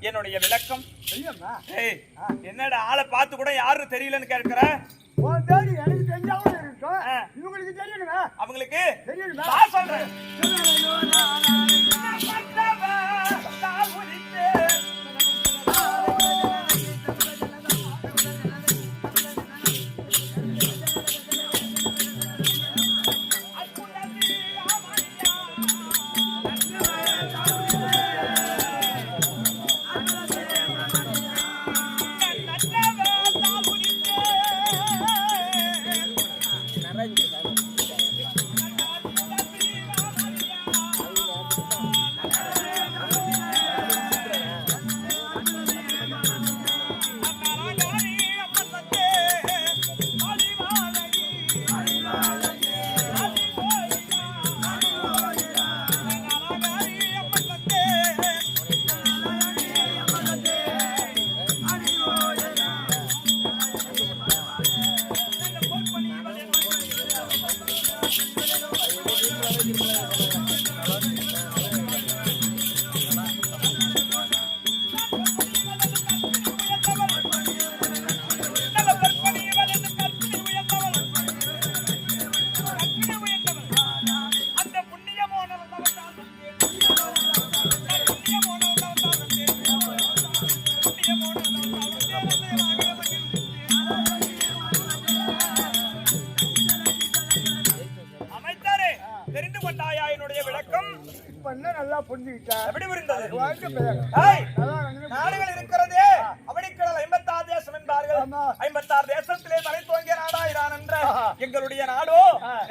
என்னுடைய விளக்கம். என்னடா ஆளை பார்த்து கூட யாருன்னு தெரியலன்னு கேட்கிற? எனக்கு தெரிஞ்சாவும் இருக்கும் ஆ. இவங்களுக்கு தெரியணுமே. அவங்களுக்கு தெரியணுமே. சொல்றேன்.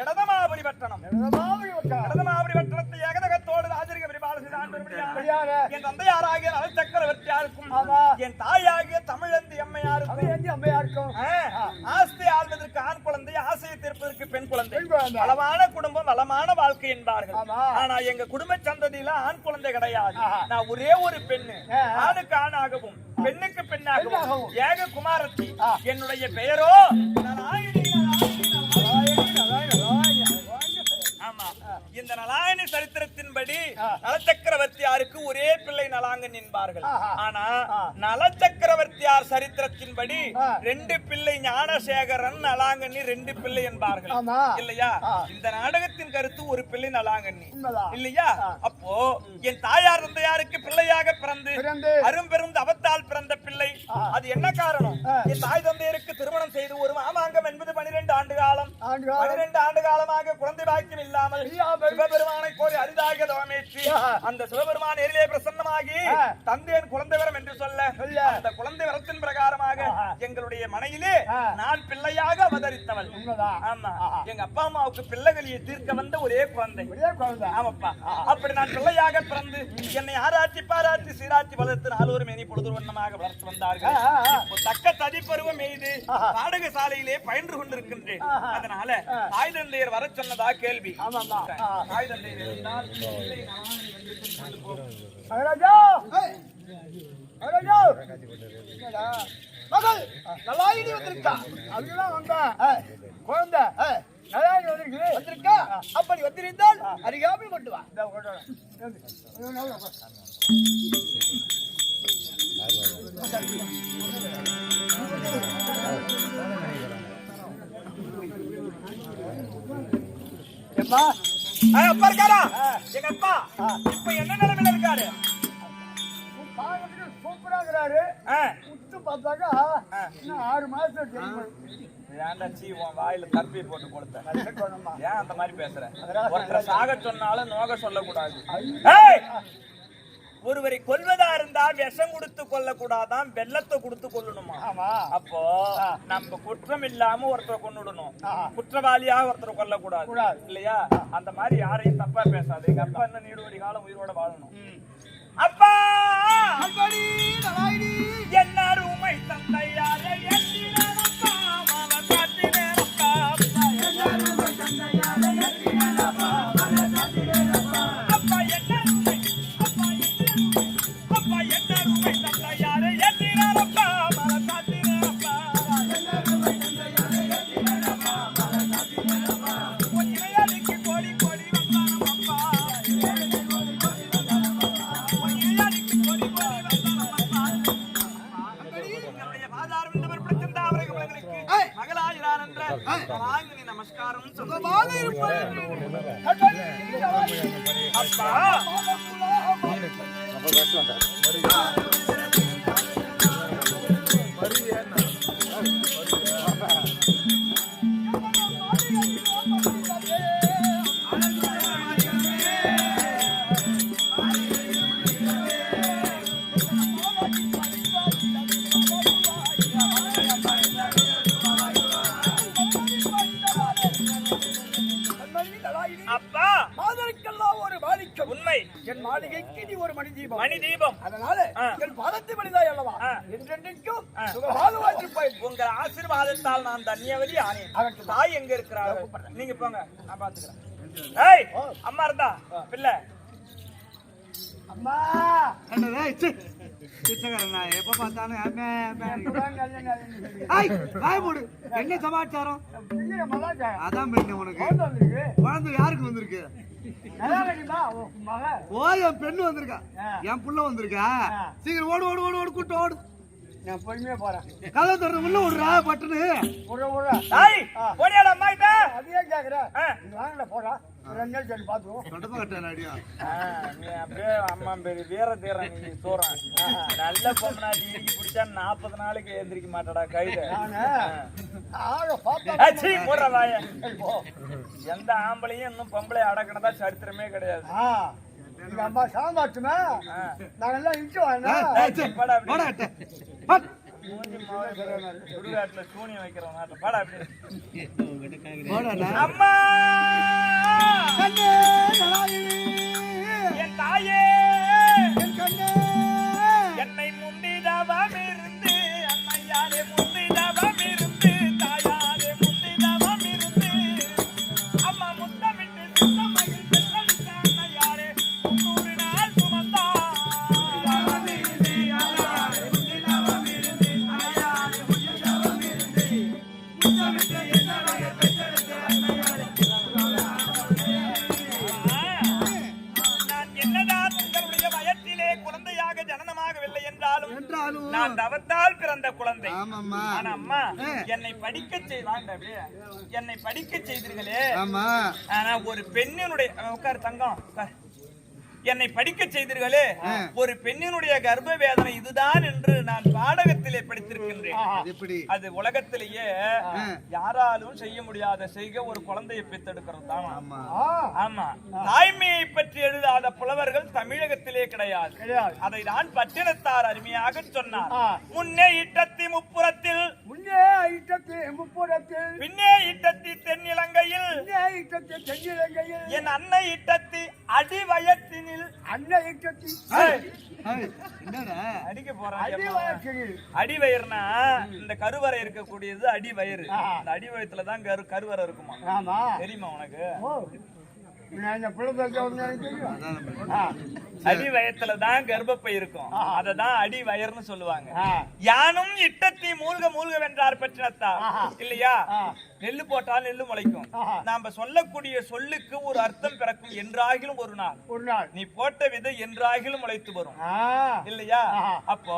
இடதமாபுரி பட்டணம் என்னமாவது விட்டா. இடதமாபுரி பட்டணத்தை ஏகதகத்தோடு ராஜரிக பரிபாலனை செய்து ஆண்டு வரும்படியாக அப்படியாக என் தந்தையாராகிய நல சக்கரவர்த்தியாருக்கும் ஆமா. என் தாயாகிய தமிழந்தி அவன் அம்மையாருக்கும் எந்த அம்மையா இருக்கும் ஆ, ஆஸ்தி ஆள்வதற்கு ஆண் குழந்தை ஆசையை தீர்ப்பதற்கு பெண் குழந்தை. வளமான குடும்பம் வளமான வாழ்க்கை என்பார்கள். ஆனா எங்க குடும்ப சந்ததியில ஆண் குழந்தை கிடையாது. நான் ஒரே ஒரு பெண்ணு. ஆணுக்கு ஆணாகவும் பெண்ணுக்கு பெண்ணாகவும். ஏக குமாரத்தி. என்னுடைய பெயரோ நலாயினி, நலாயினி, சரித்திரத்தின்படி ஆ. நலச்சக்கரவர்த்தியாருக்கு ஒரே பிள்ளை நலாங்கன் என்பார்கள். ஆனா ஆ. நலச்சக்கரவர்த்தியார் சரித்திரத்தின்படி. ரெண்டு பிள்ளை ஞானசேகரன் நலாங்கண்ணி ரெண்டு பிள்ளை என்பார்கள். இல்லையா. இந்த நாடகத்தின் கருத்து ஒரு பிள்ளை நலாங்கண்ணி. இல்லையா. அப்போ என் தாயார் தந்தையாருக்கு பிள்ளையாக பிறந்து. அரும்பெரும் தவத்தால் பிறந்த பிள்ளை. அது என்ன காரணம். என் தாய் தந்தையருக்கு திருமணம் செய்து ஒரு மாமாங்கம் என்பது பனிரெண்டு ஆண்டு காலம். பனிரெண்டு ஆண்டு காலமாக குழந்தை பாக்கியம் இல்லாமல். சிவபெருமானை கோரி அரிதாக தவமேற்றி. அந்த சிவபெருமான் எரிலே பிரசன்னமாகி ஆ. தந்தையன் குழந்தை வரம் என்று சொல்ல. அந்த குழந்தை வரத்தின் பிரகாரமாக. எங்களுடைய மனையிலே. நான் பிள்ளையாக அவதரித்தவள். ஆமா. எங்க அப்பா அம்மாவுக்கு பிள்ளைகளியை தீர்க்க வந்த ஒரே குழந்தை ஒரே குழந்தை. ஆமாப்பா அப்படி நான் பிள்ளையாக பிறந்து என்னை ஆராய்ச்சி பாராட்டி சீராட்சி வளர்த்து நாலூர் மேனி பொழுது வண்ணமாக வளர்த்து வந்தார்கள் தக்க ததிப்பருவம் எய்து ஆஹா. பாடக சாலையிலே பயின்று கொண்டிருக்கின்றேன். அதனால. தாய் தந்தையர் வர சொன்னதா கேள்வி. தாய் தந்தையர் மகள்! வந்திருக்கா. குழந்தை வந்திருக்கு. வந்திருக்கா? அப்படி வந்திருந்தால் அருகாமல் கொண்டு வா. இதோ அப்பா இருக்காரா? எங்க அப்பா இப்ப என்ன நிலைமையில இருக்காரு? உன் பாவத்துக்கு சூப்பரா இருக்கிறாரு ஆ. உத்து பார்த்தாக்கா இன்னும் ஆறு தெரியும். ஏன்டா சீ உன் வாயில தற்பி போட்டு கொடுத்த? ஏன் அந்த மாதிரி பேசுற? சாக சொன்னாலும் நோக சொல்லக்கூடாது! ஒருவரை கொல்வதா இருந்தா விஷம் கொடுத்து கொல்லக்கூடாதான் வெள்ளத்தை கொடுத்து கொல்லணுமா? அப்போ நம்ம குற்றம் இல்லாம ஒருத்தரை கொன்னுடணும். ஆஹா. குற்றவாளியாக ஒருத்தரை கொல்லக்கூடாது. கூடாது. இல்லையா? அந்த மாதிரி யாரையும் தப்பா பேசாது. எங்க அப்பா இன்னும் நீடுவடி காலம் உயிரோட வாழணும். அப்பா! அன்படி நலாயினி நமஸ்காரம் அப்பா அப்பா மாதருக்கெல்லாம் ஒரு மாணிக்கம். உண்மை. என் மாளிகைக்கு நீ ஒரு மணி தீபம் மணி தீபம் அதனால. என் பாதத்தை மனிதாய் அல்லவா. என்றென்றைக்கும் வாழ்ந்திருப்பாய் உங்கள் ஆசீர்வாதத்தால் நான் தன்யவதி ஆனேன். ஆகட்டும். தாய் எங்க இருக்கிறாங்க நீங்க போங்க நான் பாத்துக்கிறேன் ஏய் அம்மா இருந்தா பிள்ளை. அம்மா! என்ன சமாச்சாரம். அதான் பெண்ணு உனக்கு குழந்தை யாருக்கு வந்திருக்கு. ஓ என் பெண்ணு வந்திருக்கா. என் புள்ள வந்திருக்கா. சீக்கிரம் ஓடு ஓடு ஓடு ஓடு கூட்டு ஓடு நான் பொறுமையா போறேன். கதவை திறந்து உள்ள விடுறா பட்டுன்னு விட்ற, விட்ற. அம்மா கிட்ட அதையே கேக்குறேன். ஆ. நீ வாங்கல, போடா. நல்ல பொம்மனாட்டி இறுக்கி பிடிச்சா நாற்பது நாளைக்கு எந்திரிக்க மாட்டடா நானு போ. எந்த ஆம்பளையும் இன்னும் பொம்பளை அடக்கினதா சரித்திரமே கிடையாது. அம்மா சாமாட்டுமே ஆ. நாங்கெல்லாம் இன்ச்சு இருக்கு. சுடுகாட்டுல சூனியம் வைக்கிற நாட்டில் பாடா அப்படி. அம்மா. என் தாயே என் கண்ணே. என்றாலும் நான் தவத்தால் பிறந்த குழந்தை. ஆமாம்மா. ஆனா அம்மா. என்னை படிக்க செய்வாங்க அப்படியே என்னை படிக்க செய்தீர்களே. ஆமா. ஆனா ஒரு பெண்ணினுடைய உட்காரு தங்கம் உட்காரு. என்னை படிக்க செய்தீர்களே. ஒரு பெண்ணினுடைய கர்ப்ப வேதனை இதுதான் என்று நான் பாடகத்திலே படித்திருக்கின்றேன். அது உலகத்திலேயே. யாராலும் செய்ய முடியாத செய்க ஒரு குழந்தையை பெத்தெடுக்கிறது தான். ஆமா. தாய்மையை பற்றி எழுதாத புலவர்கள் தமிழகத்திலே கிடையாது. அதை தான் பட்டினத்தார் அருமையாக சொன்னார். முன்னே இட்டத்தி முப்புறத்தில் முன்னே ஐட்டத்து முப்புறத்தில் பின்னே இட்டத்தி தென்னிலங்கையில் தென்னிலங்கையில் என் அன்னை இட்டத்தி அடிவயத்தினில் அடிக்க போறான் அடிவயத்தில் அடிவயர்னா இந்த கருவறை இருக்கக்கூடியது அடிவயிறு ஆ. அந்த அடிவயத்துல தான் கரு கருவறை இருக்குமா? ஆமா. தெரியுமா உனக்கு. அடி வயத்துல தான் கர்ப்பப்பை இருக்கும். அததான் அடி வயர்னு சொல்லுவாங்க. யானும் இட்டத்தி மூழ்க மூழ்க வென்றார் பெற்றத்தா. இல்லையா. நெல்லு போட்டால் நெல்லு முளைக்கும். நாம சொல்லக்கூடிய சொல்லுக்கு ஒரு அர்த்தம் பிறக்கும் என்றாகிலும் ஒரு நாள் ஒரு நாள் நீ போட்ட விதை என்றாகிலும் முளைத்து வரும். இல்லையா. அப்போ.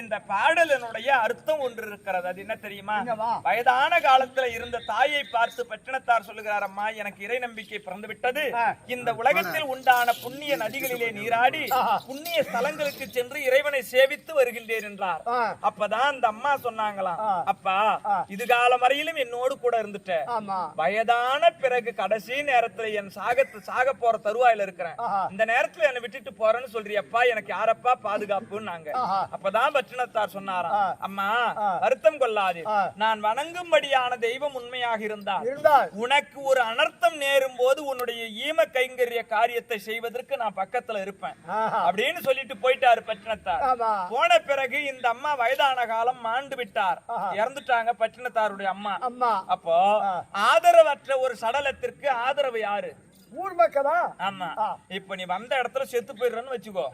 இந்த பாடலினுடைய அர்த்தம் ஒன்று இருக்கிறது அது என்ன தெரியுமா? வயதான காலத்துல இருந்த தாயை பார்த்து பட்டினத்தார் சொல்லுகிறார் அம்மா எனக்கு இறை நம்பிக்கை பிறந்து விட்டது. இந்த உலகத்தில் உண்டான புண்ணிய நதிகளிலே நீராடி. புண்ணிய ஸ்தலங்களுக்கு சென்று இறைவனை சேவித்து வருகின்றேன் என்றார். அப்பதான் அந்த அம்மா சொன்னாங்களாம் ஆ. அப்பா. இது காலம் வரையிலும் என்னோடு கூட இருந்துட்ட ஆமா வயதான பிறகு கடைசி நேரத்துல என் சாகத்து சாக போற தருவாயில இருக்கிறேன். இந்த நேரத்துல என்னை விட்டுட்டு போறேன்னு சொல்றியப்பா எனக்கு யாரப்பா பாதுகாப்புன்னாங்க ஆஹா. அப்பதான் பட்சணத்தார் சொன்னாராம். அம்மா. வருத்தம் கொள்ளாது. நான் வணங்கும்படியான தெய்வம் உண்மையாக இருந்தால் உனக்கு ஒரு அனர்த்தம் நேரும் போது உன்னுடைய ஈம கைங்கரிய காரியத்தை செய்வதற்கு நான் பக்கத்துல இருப்பேன். அப்படின்னு சொல்லிட்டு போயிட்டாரு பட்டினத்தார் போன பிறகு இந்த அம்மா வயதான காலம் மாண்டு விட்டார். இறந்துட்டாங்க பட்டினத்தாருடைய அம்மா அம்மா அப்போ. ஆதரவற்ற ஒரு சடலத்திற்கு ஆதரவு யாரு? ஊர் மக்களா? ஆமா. இப்ப நீ வந்த இடத்துல செத்து போயிடுறன்னு வச்சுக்கோ.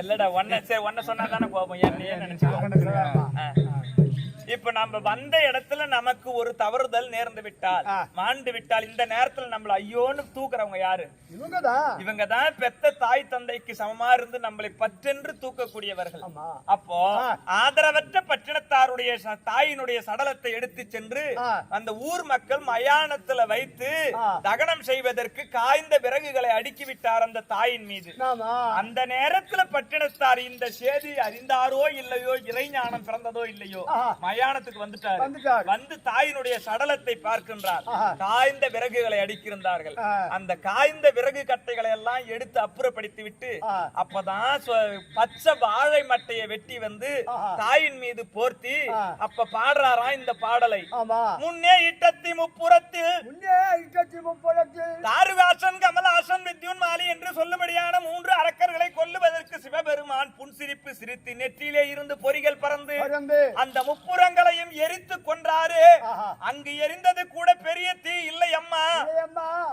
இல்லடா ஒன்ன சரி ஒன்ன சொன்னா தானே கோபம். என்னையே நினைச்சுக்கோ. இப்ப நம்ம வந்த இடத்துல நமக்கு ஒரு தவறுதல் நேர்ந்து விட்டால். மாண்டு விட்டால் இந்த நேரத்துல நம்மள ஐயோன்னு தூக்குறவங்க யாரு இவங்கதான் இவங்க தான் பெத்த தாய் தந்தைக்கு சமமா இருந்து நம்மளை பற்றென்று தூக்கக்கூடியவர்கள். அப்போ. ஆதரவற்ற பட்டினத்தாருடைய தாயினுடைய சடலத்தை எடுத்து சென்று. அந்த ஊர் மக்கள் மயானத்துல வைத்து. தகனம் செய்வதற்கு காய்ந்த விறகுகளை அடுக்கி விட்டார் அந்த தாயின் மீது அந்த நேரத்துல பட்டினத்தார் இந்த செய்தி அறிந்தாரோ இல்லையோ இறைஞானம் பிறந்ததோ இல்லையோ. மயானத்துக்கு வந்துட்டார். வந்து தாயினுடைய சடலத்தை பார்க்கின்றார். காய்ந்த விறகுகளை அடிக்கின்றார்கள். அந்த காய்ந்த விறகு கட்டைகளை எல்லாம் எடுத்து அப்புறப்படுத்தி விட்டு. அப்பதான் பச்சை வாழை மட்டையை வெட்டி வந்து. தாயின் மீது போர்த்தி. அப்ப பாடுறாராம் இந்த பாடலை முன்னே இட்டத்தி முப்புறத்தில் முன்னே தாருகாசன் கமலாசன் வித்யுன் மாலி என்று சொல்லும்படியான மூன்று அரக்கர்களை கொல்லுவதற்கு சிவபெருமான் புன்சிரிப்பு சிரித்து நெற்றியிலே இருந்து பொறிகள் பறந்து அந்த முப்புறங்களையும் எரித்து கொன்றாரு. அங்கு எரிந்தது கூட பெரிய தீ இல்லை அம்மா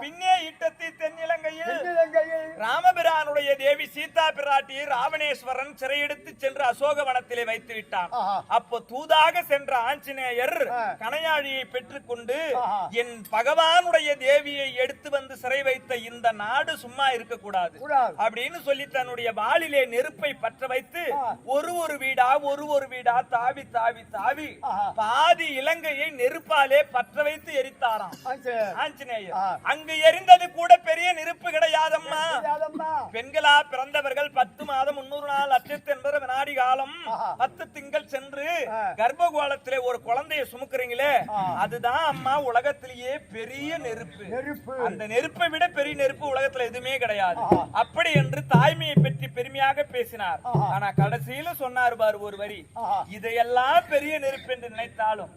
பின்னே இட்ட தீ தென்னிலங்கையில் ராமபிரானுடைய தேவி சீதா பிராட்டி ராவணேஸ்வரன் சிறையெடுத்து சென்று அசோகவனத்திலே வைத்து விட்டான். அப்போ தூதாக சென்ற ஆஞ்சநேயர் ஆ. கணையாழியை பெற்றுக்கொண்டு. என் பகவானுடைய தேவியை எடுத்து வந்து சிறை வைத்த இந்த நாடு சும்மா இருக்கக்கூடாது கூடாது. அப்படின்னு சொல்லி தன்னுடைய வாளிலே நெருப்பை பற்ற வைத்து. ஒரு ஒரு வீடா ஒரு ஒரு வீடா தாவி தாவி தாவி ஆஹா. பாதி இலங்கையை நெருப்பாலே பற்ற வைத்து எரித்தாராம். ஆஞ்சநேயர். அங்கு எரிந்தது கூட பெரிய நெருப்பு கிடையாதம்மா பெண்களா பிறந்தவர்கள் பத்து மாதம் முன்னூறு நாள் அச்சத்து என்பது வினாடி காலம். பத்து திங்கள் சென்று. கர்ப்பகோலத்திலே ஒரு குழந்தைய சுமக்குறீங்களே. அதுதான் அம்மா உலகத்திலேயே பெரிய நெருப்பு அந்த நெருப்பை விட பெரிய நெருப்பு உலகத்துல எதுவுமே கிடையாது. அப்படி என்று தாய்மையை பற்றி பெருமையாக பேசினார். ஆனா கடைசியில சொன்னார் பாரு ஒரு வரி. இதையெல்லாம் பெரிய நெருப்பு என்று நினைத்தாலும்.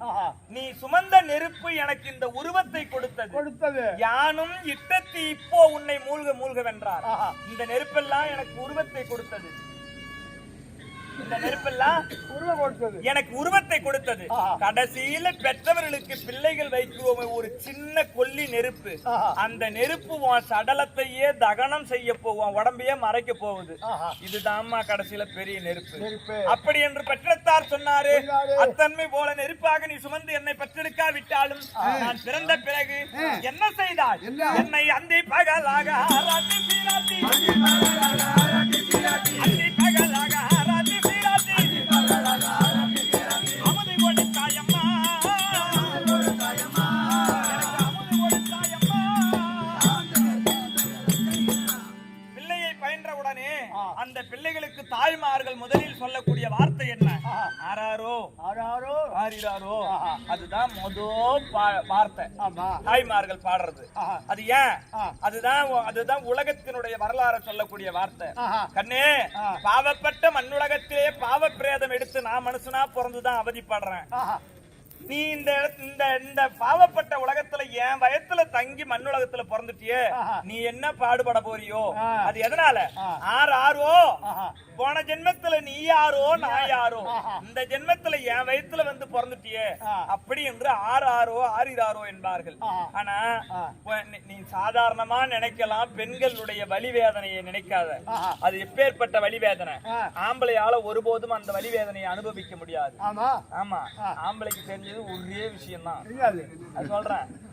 நீ சுமந்த நெருப்பு எனக்கு இந்த உருவத்தை கொடுத்தது கொடுத்தது யானும் இட்டத்தி இப்போ உன்னை மூழ்க மூழ்க வென்றார். இந்த நெருப்பெல்லாம் எனக்கு உருவத்தை கொடுத்தது இந்த நெருப்பெல்லாம் உருவ கொடுத்தது. எனக்கு உருவத்தை கொடுத்தது. கடைசியில பெற்றவர்களுக்கு பிள்ளைகள் வைக்குவோமே ஒரு சின்ன கொல்லி நெருப்பு. அந்த நெருப்பு உன் சடலத்தையே தகனம் செய்ய போவோம் உடம்பையே மறைக்க போகுது. இதுதான்மா கடைசியில பெரிய நெருப்பு. அப்படி என்று பெற்றத்தார் சொன்னாரு. அத்தன்மை போல நெருப்பாக நீ சுமந்து என்னை பெற்றெடுக்காவிட்டாலும் நான் பிறந்த பிறகு என்ன செய்தாய்? என்னை? அந்தி பகலாக அந்தி பகலாக சொல்லக்கூடிய வார்த்தை என்ன? ஆராரோ ஆறாரோ? ஆரிராரோ அதுதான் மொதோ வார்த்தை. ஆமா. தாய்மார்கள் பாடுறது. அது ஏன். அதுதான் அதுதான் உலகத்தினுடைய வரலாறு சொல்லக்கூடிய வார்த்தை. கண்ணே. பாவப்பட்ட மண்ணுலகத்திலே பாவ பிரேதம் எடுத்து நான் மனுஷனா பிறந்துதான் அவதிப்படுறேன். நீ இந்த இந்த இந்த பாவப்பட்ட உலகத்துல என் வயத்துல தங்கி மண்ணுலகத்துல பிறந்துட்டியே ஆஹா. நீ என்ன பாடுபட போறியோ. அது எதனால ஆ. ஆறு ஆறோ ஆஹா. போன ஜென்மத்துல நீ யாரோ நான் யாரோ. இந்த ஜென்மத்துல என் வயித்துல வந்து பிறந்துட்டியே. அப்படி என்று ஆறு ஆறோ ஆறிராரோ என்பார்கள். ஆனா நீ- சாதாரணமா நினைக்கலாம் பெண்களுடைய வலி வேதனையை நினைக்காத. அது எப்பேற்பட்ட வலி வேதனை ஆ. ஆம்பளையால ஒருபோதும் அந்த வலி வேதனையை அனுபவிக்க முடியாது ஆமா. ஆம்பளைக்கு தெரிஞ்சது ஒரே விஷயம்தான். தெரியாது. அது சொல்றேன்.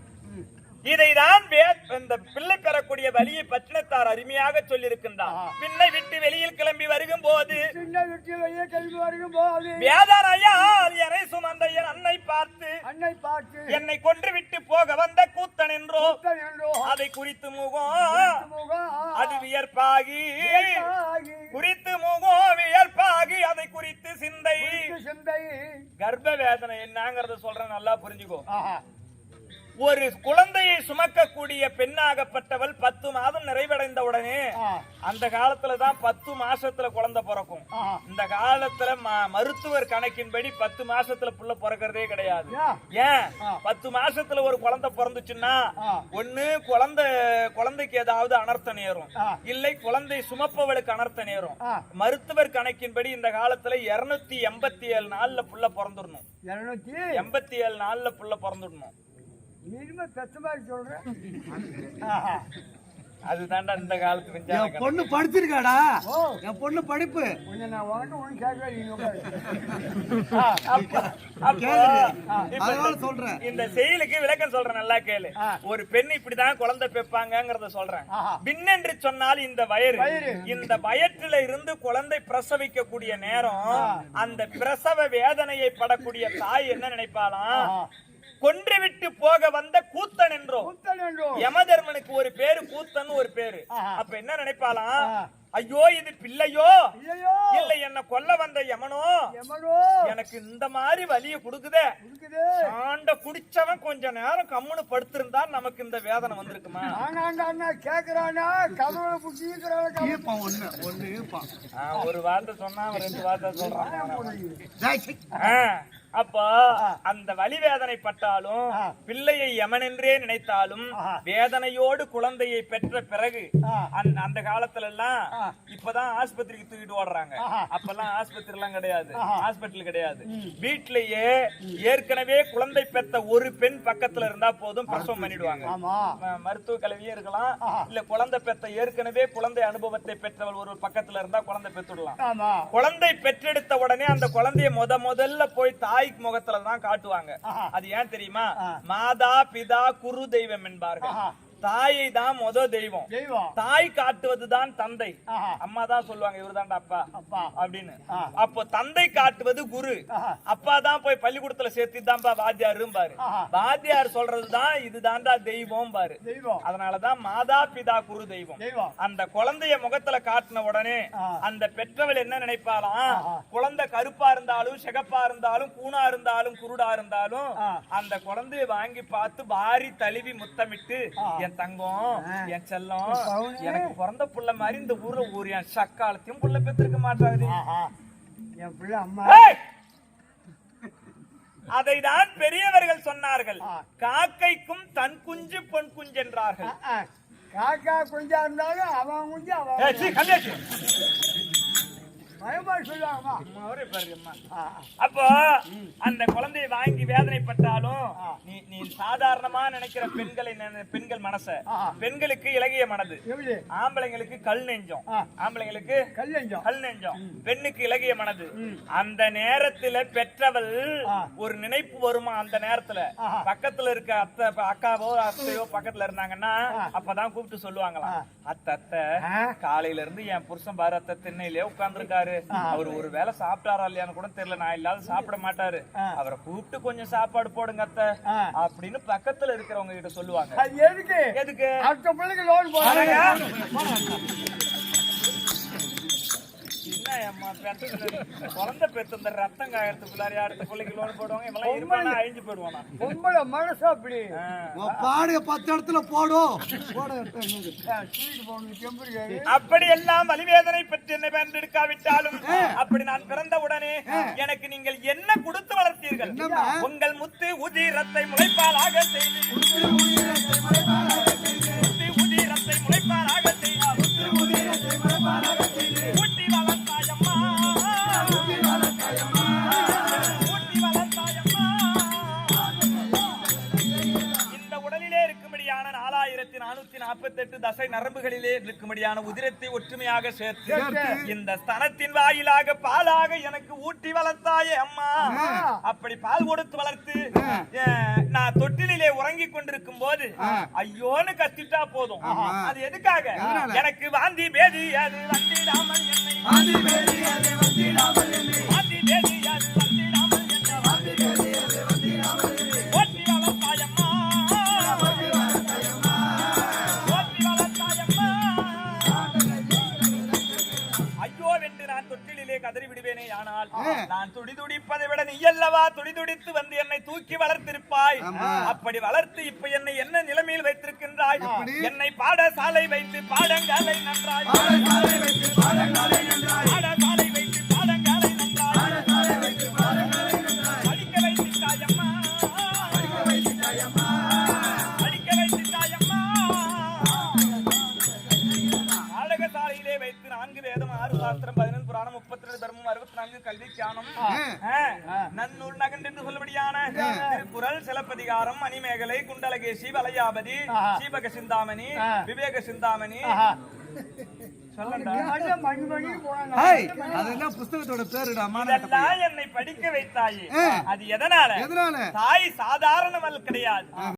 இதைதான் இந்த பிள்ளை பெறக்கூடிய வலியை பட்டினத்தார் அருமையாக சொல்லியிருக்கின்றார். பின்னை விட்டு வெளியில் கிளம்பி வருகும் போது சின்ன வீட்டில் வெளியே கல்வி வரைக்கும் போது வேதனையால் எனை சுமந்த என் அன்னை பார்த்து அன்னை பார்த்து என்னை கொன்று விட்டு போக வந்த கூத்தன் என்றோ அதை குறித்து முகம் அது வியற்பாகி குறித்து முகம் வியற்பாகி அதை குறித்து சிந்தை சிந்தை கர்ப்ப வேதனை என்னங்கறத சொல்றேன் நல்லா புரிஞ்சுக்கோ. ஒரு குழந்தையை சுமக்கக்கூடிய பெண்ணாகப்பட்டவள் பத்து மாதம் நிறைவடைந்த உடனே. அந்த காலத்துல தான் பத்து மாசத்துல குழந்தை பிறக்கும். இந்த காலத்துல மருத்துவர் கணக்கின்படி பத்து மாசத்துல புள்ள பிறக்கிறதே கிடையாது ஏன்? பத்து மாசத்துல ஒரு குழந்தை பிறந்துச்சுன்னா. ஒண்ணு குழந்தை குழந்தைக்கு ஏதாவது அனர்த்தம் நேரும். இல்லை குழந்தை சுமப்பவளுக்கு அனர்த்தம் நேரும். மருத்துவர் கணக்கின்படி இந்த காலத்துல இருநூத்தி எண்பத்தி ஏழு நாள்ல புள்ள பிறந்துடணும் எண்பத்தி ஏழு நாள்ல புள்ள பிறந்துடணும் இனிமே பெத்த மாதிரி சொல்றேன். அதுதான்டா இந்த காலத்து என். பொண்ணு படிச்சிருக்காடா. என் பொண்ணு படிப்பு கொஞ்சம் நான் உனக்கு ஒண்ணு கேட்கவே நீங்க உட்காரு. அப்ப- அப்போ, கேளுங்க. இப்ப அதனால இந்த- சொல்றேன். இந்த செயலுக்கு விளக்கம் சொல்றேன் நல்லா கேளு ஆ. ஒரு பெண் இப்படிதான் குழந்தை பெப்பாங்கங்கறத சொல்றேன் ஆஹா. பின்னென்று சொன்னால் இந்த வயிறு வயிறு. இந்த வயிற்றில இருந்து குழந்தை பிரசவிக்க கூடிய நேரம் அந்த பிரசவ வேதனையை படக்கூடிய தாய் என்ன நினைப்பாளாம் ஆஹா. கொன்று விட்டு போக வந்த கூத்தன் என்றோ என்றும். யமதர்மனுக்கு ஒரு பேரு கூத்தன் ஒரு பேரு. அப்ப என்ன நினைப்பாளாம் ஆ. ஐயோ இது பிள்ளையோ. இல்ல என்ன கொல்ல வந்த யமனோ. எனக்கு இந்த மாதிரி வலிய குடுக்குதே இருக்குது. ஆண்ட குடிச்சவன் கொஞ்ச நேரம் கம்முன்னு படுத்திருந்தா நமக்கு இந்த வேதனை வந்திருக்குமா கேக்குறானா கதவுல ஒரு வார்த்தை சொன்னா ரெண்டு வார்த்தை சொல்றான் அப்போ அந்த வலி வேதனை பட்டாலும். பிள்ளையை யமன் என்றே நினைத்தாலும். வேதனையோடு குழந்தையை பெற்ற பிறகு. அந்த காலத்துல எல்லாம். இப்பதான் ஆஸ்பத்திரிக்கு தூக்கிட்டு ஓடுறாங்க. அப்பெல்லாம் ஆஸ்பத்திரி எல்லாம் கிடையாது. ஹாஸ்பிட்டல் கிடையாது. வீட்லயே ஏற்கனவே குழந்தை பெத்த ஒரு பெண் பக்கத்துல இருந்தா போதும் பிரசவம் பண்ணிடுவாங்க. மருத்துவ கல்வியே இருக்கலாம். இல்ல குழந்தை பெத்த ஏற்கனவே குழந்தை அனுபவத்தை பெற்றவள் ஒரு பக்கத்துல இருந்தா குழந்தை பெற்றுடலாம் குழந்தை பெற்றெடுத்த உடனே அந்த குழந்தைய முத முதல்ல போய் தாய்க்கு முகத்துல தான் காட்டுவாங்க. அது ஏன் தெரியுமா. மாதா பிதா குரு தெய்வம் என்பார்கள். தாயை தான் முத தெய்வம் தாய் காட்டுவதுதான் தந்தை. அம்மா தான் சொல்லுவாங்க இவர்தான்டா அப்பா அப்பா அப்படின்னு. அப்போ தந்தை காட்டுவது குரு. அப்பா தான் போய் பள்ளிக்கூடத்துல சேர்த்துதான்பா வாத்தியாரும் பாரு. வாத்தியார் சொல்றதுதான் இதுதான்டா தெய்வம் பாரு அதனாலதான் மாதா பிதா குரு தெய்வம் அந்த குழந்தைய முகத்துல காட்டின உடனே. அந்த பெற்றவள் என்ன நினைப்பாளாம். குழந்தை கருப்பா இருந்தாலும் சிகப்பா இருந்தாலும் கூணா இருந்தாலும் குருடா இருந்தாலும். அந்த குழந்தைய வாங்கி பார்த்து வாரி தழுவி முத்தமிட்டு. என் தங்கம் என் செல்லம். எனக்கு பிறந்த புள்ள மாதிரி இந்த ஊர்ல ஊர் என் சக்காலத்தையும் புள்ள பெற்றிருக்க மாட்டாரு என் பிள்ளை அம்மா. அதைதான் பெரியவர்கள் சொன்னார்கள். காக்கைக்கும் தன் குஞ்சு பொன் குஞ்சு என்றார்கள். காக்கா குஞ்சா இருந்தாலும் அவன் குஞ்சு அவன் சொல்லுவாங்கம்மா அம்மா, அப்போ அந்த குழந்தையை வாங்கி வேதனைப்பட்டாலும். நீ நீ சாதாரணமா நினைக்கிற பெண்களை பெண்கள் மனச. பெண்களுக்கு இலகிய மனது ஆம்பளைங்களுக்கு கல் நெஞ்சம். ஆம்பளைங்களுக்கு கல்யாணம் கல் நெஞ்சம் பெண்ணுக்கு இலகிய மனது அந்த நேரத்துல பெற்றவள். ஒரு நினைப்பு வருமா அந்த நேரத்துல. பக்கத்துல இருக்க அத்தை அக்காவோ அத்தையோ பக்கத்துல இருந்தாங்கன்னா. அப்பதான் கூப்பிட்டு சொல்லுவாங்களாம். அத்தை அத்தை. காலையில இருந்து என் புருஷன் பாரு அத்தை திண்ணையிலே உட்கார்ந்துருக்காரு அவர் ஒரு வேளை சாப்பிட்டாரா இல்லையான்னு கூட தெரியல. நான் இல்லாத சாப்பிட மாட்டாரு. அவரை கூப்பிட்டு கொஞ்சம் சாப்பாடு போடுங்க அத்தை. அப்படின்னு பக்கத்துல இருக்கிறவங்க கிட்ட சொல்லுவாங்க. அது எதுக்கு? எதுக்கு? அடுத்த பிள்ளைக்கு லோன் போடுறாங்க பெத்ததுல குழந்தை பெத்து இந்த ரத்தம் காயறதுக்குள்ளாரி அடுத்த பிள்ளைக்கு லோன் போடுவாங்க இவெல்லாம் இருப்பானா அழிஞ்சு போயிடுவானா? பொம்பளை மனசு அப்படி. பாடுக பத்து இடத்துல போடும் அப்படி எல்லாம் வலிவேதனை பற்றி என்ன பெற்றெடுக்காவிட்டாலும் அப்படி நான் பிறந்த உடனே எனக்கு நீங்கள் என்ன கொடுத்து வளர்த்தீர்கள்? உங்கள் முத்து உதிரத்தை முளைப்பாலாக செய்து. நானூத்தி நாற்பத்தி எட்டு தசை நரம்புகளிலே இருக்கும்படியான உதிரத்தை ஒற்றுமையாக சேர்த்து. இந்த ஸ்தனத்தின் வாயிலாக பாலாக எனக்கு ஊட்டி வளர்த்தாயே அம்மா. அப்படி பால் கொடுத்து வளர்த்து நான் தொட்டிலே உறங்கிக் கொண்டிருக்கும் போது ஐயோன்னு கத்திட்டா போதும். அது எதுக்காக? எனக்கு வாந்தி பேதி அது வந்திடாமல் என்னை நான் துடி துடிப்பதை விட நீ அல்லவா துடி துடித்து வந்து என்னை தூக்கி வளர்த்திருப்பாய். அப்படி வளர்த்து இப்ப என்னை என்ன நிலைமையில் வைத்திருக்கின்றாய்? என்னை பாடசாலை வைத்து பாடங்காலை நன்றாய். பாடசாலை வைத்து பாடங்காலை நன்றாய். நன்னூல் நகன் என்று சொல்லபடியான திருக்குறள் சிலப்பதிகாரம் மணிமேகலை குண்டலகேசி வளையாபதி ஆஹா. சீபக சிந்தாமணி. விவேக சிந்தாமணி. அதெல்லாம் புஸ்தகத்தோட பேருடா என்னை படிக்க வைத்தாயே. அது எதனால? எதனால? தாய் சாதாரணவள் கிடையாது.